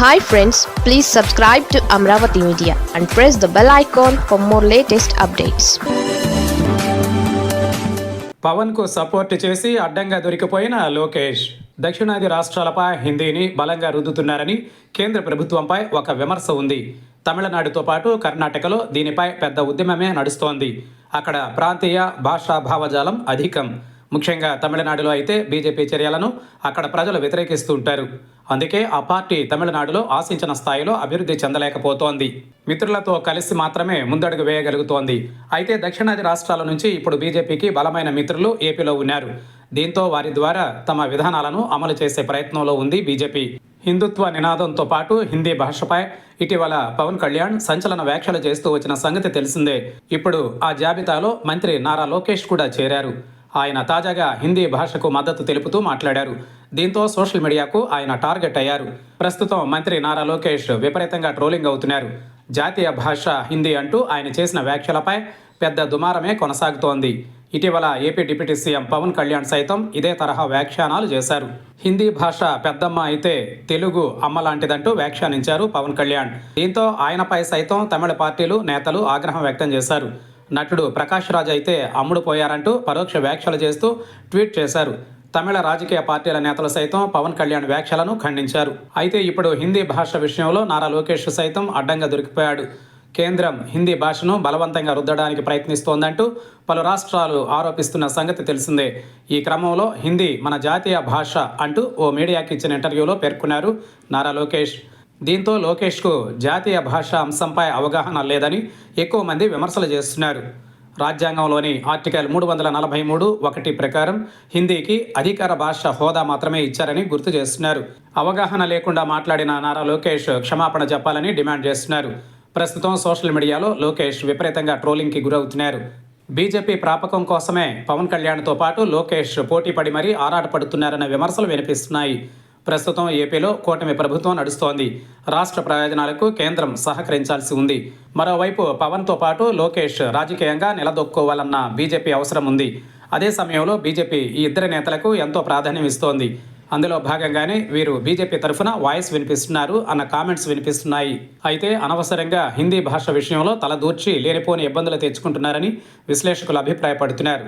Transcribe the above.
Hi friends please subscribe to Amaravati media and press the bell icon for more latest updates పవన్కు support చేసి అడ్డంగా దొరికిపోయిన లోకేష్ దక్షిణాది రాష్ట్రాలపై హిందీని బలంగా రుద్దుతున్నారని కేంద్ర ప్రభుత్వంపై ఒక విమర్శ ఉంది. తమిళనాడుతో పాటు కర్ణాటకలో దీనిపై పెద్ద ఉద్యమమే నడుస్తోంది. అక్కడ ప్రాంతీయ భాషా భావజాలం అధికం. ముఖ్యంగా తమిళనాడులో అయితే బీజేపీ చర్యలను అక్కడ ప్రజలు వ్యతిరేకిస్తూ ఉంటారు. అందుకే ఆ పార్టీ తమిళనాడులో ఆశించిన స్థాయిలో అభివృద్ధి చెందలేకపోతోంది. మిత్రులతో కలిసి మాత్రమే ముందడుగు వేయగలుగుతోంది. అయితే దక్షిణాది రాష్ట్రాల నుంచి ఇప్పుడు బీజేపీకి బలమైన మిత్రులు ఏపీలో ఉన్నారు. దీంతో వారి ద్వారా తమ విధానాలను అమలు చేసే ప్రయత్నంలో ఉంది బీజేపీ. హిందుత్వ నినాదంతో పాటు హిందీ భాషపై ఇటీవల పవన్ కళ్యాణ్ సంచలన వ్యాఖ్యలు చేస్తూ వచ్చిన సంగతి తెలిసిందే. ఇప్పుడు ఆ జాబితాలో మంత్రి నారా లోకేష్ కూడా చేరారు. ఆయన తాజాగా హిందీ భాషకు మద్దతు తెలుపుతూ మాట్లాడారు. దీంతో సోషల్ మీడియాకు ఆయన టార్గెట్ అయ్యారు. ప్రస్తుతం మంత్రి నారా లోకేష్ విపరీతంగా ట్రోలింగ్ అవుతున్నారు. జాతీయ భాష హిందీ అంటూ ఆయన చేసిన వ్యాఖ్యలపై పెద్ద దుమారమే కొనసాగుతోంది. ఇటీవల AP deputy CM Pavan Kalyan సైతం ఇదే తరహా వ్యాఖ్యానాలు చేశారు. హిందీ భాష పెద్దమ్మ అయితే తెలుగు అమ్మ లాంటిదంటూ వ్యాఖ్యానించారు పవన్ కళ్యాణ్. దీంతో ఆయనపై సైతం తమిళ పార్టీలు నేతలు ఆగ్రహం వ్యక్తం చేశారు. నటుడు ప్రకాష్ రాజ్ అయితే అమ్ముడు పోయారంటూ పరోక్ష వ్యాఖ్యలు చేస్తూ ట్వీట్ చేశారు. తమిళ రాజకీయ పార్టీల నేతలు సైతం పవన్ కళ్యాణ్ వ్యాఖ్యలను ఖండించారు. అయితే ఇప్పుడు హిందీ భాష విషయంలో నారా లోకేష్ సైతం అడ్డంగా దొరికిపోయాడు. కేంద్రం హిందీ భాషను బలవంతంగా రుద్దడానికి ప్రయత్నిస్తోందంటూ పలు రాష్ట్రాలు ఆరోపిస్తున్న సంగతి తెలిసిందే. ఈ క్రమంలో హిందీ మన జాతీయ భాష అంటూ ఓ మీడియాకి ఇచ్చిన ఇంటర్వ్యూలో పేర్కొన్నారు నారా లోకేష్. దీంతో లోకేష్కు జాతీయ భాష అంశంపై అవగాహన లేదని ఎక్కువ మంది విమర్శలు చేస్తున్నారు. రాజ్యాంగంలోని ఆర్టికల్ మూడు వందల నలభై మూడు ఒకటి ప్రకారం హిందీకి అధికార భాష హోదా మాత్రమే ఇచ్చారని గుర్తు చేస్తున్నారు. అవగాహన లేకుండా మాట్లాడిన నారా లోకేష్ క్షమాపణ చెప్పాలని డిమాండ్ చేస్తున్నారు. ప్రస్తుతం సోషల్ మీడియాలో లోకేష్ విపరీతంగా ట్రోలింగ్కి గురవుతున్నారు. బీజేపీ ప్రాపకం కోసమే పవన్ కళ్యాణ్తో పాటు లోకేష్ పోటీపడి మరీ ఆరాటపడుతున్నారన్న విమర్శలు వినిపిస్తున్నాయి. ప్రస్తుతం ఏపీలో కూటమి ప్రభుత్వం నడుస్తోంది. రాష్ట్ర ప్రయోజనాలకు కేంద్రం సహకరించాల్సి ఉంది. మరోవైపు పవన్తో పాటు లోకేష్ రాజకీయంగా నిలదొక్కోవాలన్న బీజేపీ అవసరం ఉంది. అదే సమయంలో బీజేపీ ఈ ఇద్దరి నేతలకు ఎంతో ప్రాధాన్యం ఇస్తోంది. అందులో భాగంగానే వీరు బీజేపీ తరఫున వాయిస్ వినిపిస్తున్నారు అన్న కామెంట్స్ వినిపిస్తున్నాయి. అయితే అనవసరంగా హిందీ భాష విషయంలో తలదూర్చి లేనిపోని ఇబ్బందులు తెచ్చుకుంటున్నారని విశ్లేషకులు అభిప్రాయపడుతున్నారు.